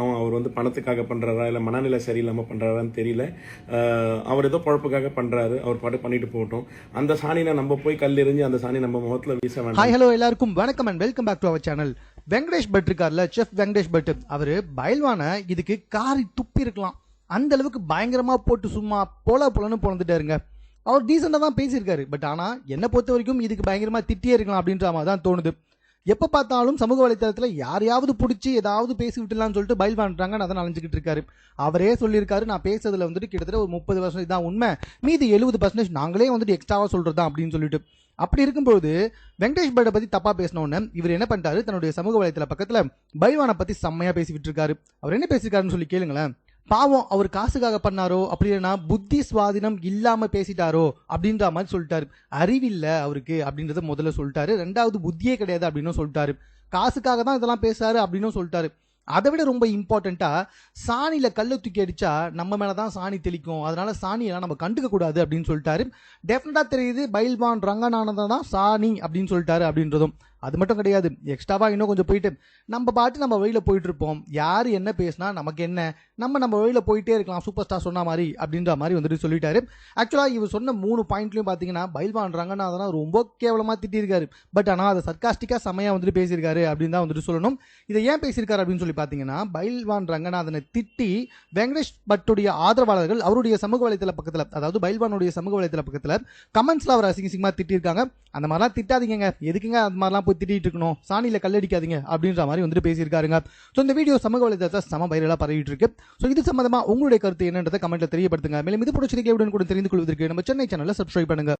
அவன் அவர் வந்து பணத்துக்காக பண்றாரா இல்லை மனநிலை சரியில்லாமல் பண்றாரான்னு தெரியல. அஹ் அவர் ஏதோ குழப்புக்காக பண்றாரு அவர் பாட்டு பண்ணிட்டு போட்டோம் அந்த சாணியை நம்ம போய் கல் எறிஞ்சு அந்த சாணி நம்ம முகத்துல வீச வேண்டாம். ஹாய் ஹலோ எல்லாருக்கும். வணக்கம் and welcome back to our channel Venkatesh Bhat இருக்கார்ல செஃப் வெங்கடேஷ் பட். அவர் பயல்வான இதுக்கு காரி துப்பி இருக்கலாம். அந்த அளவுக்கு பயங்கரமா போட்டு சும்மா போல போலன்னு பிறந்துட்டாருங்க அவர் டீசெண்டாக தான் பேசியிருக்காரு. பட் ஆனா என்னை பொறுத்த வரைக்கும் இதுக்கு பயங்கரமா திட்டியே இருக்கலாம் அப்படின்ற மாதிரி தான் தோணுது. எப்போ பார்த்தாலும் சமூக வலைத்தளத்தில் யாரையாவது பிடிச்சி ஏதாவது பேசி விட்டுலாம்னு சொல்லிட்டு பயில் பண்ணுறாங்க அதை அலைஞ்சிக்கிட்டு இருக்காரு. அவரே சொல்லியிருக்காரு நான் பேசுறதுல வந்துட்டு கிட்டத்தட்ட ஒரு முப்பது பர்சன்டேஜ் தான் உண்மை. மீதி எழுபது பர்சன்டேஜ் நாங்களே வந்துட்டு எக்ஸ்ட்ராவாக சொல்கிறது தான் அப்படின்னு சொல்லிட்டு. அப்படி இருக்கும்போது வெங்கடேஷ் பட்டை பத்தி தப்பா பேசினோன்னு இவர் என்ன பண்ணிட்டாரு? தன்னுடைய சமூக வலைத்தள பக்கத்துல பைல்வானை பத்தி செம்மையா பேசிக்கிட்டு இருக்காரு. அவர் என்ன பேசியிருக்காருன்னு சொல்லி கேளுங்களேன். பாவம் அவர் காசுக்காக பண்ணாரோ அப்படி இல்லைன்னா புத்தி சுவாதீனம் இல்லாம பேசிட்டாரோ அப்படின்ற மாதிரி சொல்லிட்டாரு. அறிவில்லை அவருக்கு அப்படின்றத முதல்ல சொல்லிட்டாரு. ரெண்டாவது புத்தியே கிடையாது அப்படின்னு சொல்லிட்டாரு. காசுக்காக தான் இதெல்லாம் பேசுறாரு அப்படின்னு சொல்லிட்டாரு. அதை விட ரொம்ப இம்பார்ட்டண்ட்டாக சாணியில் கல்லை தூக்கி அடித்தா நம்ம மேலே தான் சாணி தெளிக்கும். அதனால சாணியெல்லாம் நம்ம கண்டுக்க கூடாது அப்படின்னு சொல்லிட்டாரு. டெஃபினட்டாக தெரியுது பைல்வான் ரங்கநாதன் தான் சாணி அப்படின்னு சொல்லிட்டாரு அப்படின்றதும். அது மட்டும் கிடையாது. எக்ஸ்ட்ராவாக இன்னும் கொஞ்சம் போயிட்டு நம்ம பாட்டு நம்ம வழியில் போயிட்டு இருப்போம் யார் என்ன பேசினா நமக்கு என்ன? நம்ம நம்ம வழியில் போயிட்டே இருக்கலாம் சூப்பர் ஸ்டார் சொன்ன மாதிரி அப்படின்ற மாதிரி வந்துட்டு சொல்லிட்டாரு. ஆக்சுவலாக இவர் சொன்ன மூணு பாயிண்ட்லையும் பார்த்தீங்கன்னா பைல்வான் ரங்கநாதனா ரொம்ப கேவலமாக திட்டிருக்காரு பட் ஆனால் அதை சர்க்காஸ்டிக்காக சமையாக வந்துட்டு பேசியிருக்காரு அப்படின்னு தான் வந்துட்டு சொல்லணும். இதை ஏன் பேசியிருக்காரு அப்படின்னு சொல்லி பார்த்தீங்கன்னா பைல்வான் ரங்கநாதனை திட்டி வெங்கடேஷ் பட்டுடைய ஆதரவாளர்கள் அவருடைய சமூக வலைத்தள பக்கத்தில் அதாவது பைல்வானுடைய சமூக வலைத்தள பக்கத்தில் கமெண்ட்ஸில் அவர் அசிங்க சிங்கமாக திட்டிருக்காங்க அந்த மாதிரிலாம் திட்டாதீங்க எதுக்குங்க அந்த மாதிரிலாம் போய் திட்டிட்டு இருக்கணும் சாணியில கல்லடிக்காதீங்க அப்படின்ற மாதிரி வந்துட்டு பேசியிருக்காருங்க. ஸோ இந்த வீடியோ சமூக வலைத்தளத்தை சம வைரலாக பரவிட்டு இருக்கு ஸோ இது சம்மந்தமாக உங்களுடைய கருத்து என்னன்றதை கமெண்ட்ல தெரியப்படுத்துங்க. மேலும் இது பிடிச்சிருக்கே கூட தெரிந்து கொள்வதற்கு நம்ம சென்னை சேனலில் சப்ஸ்கிரைப் பண்ணுங்க.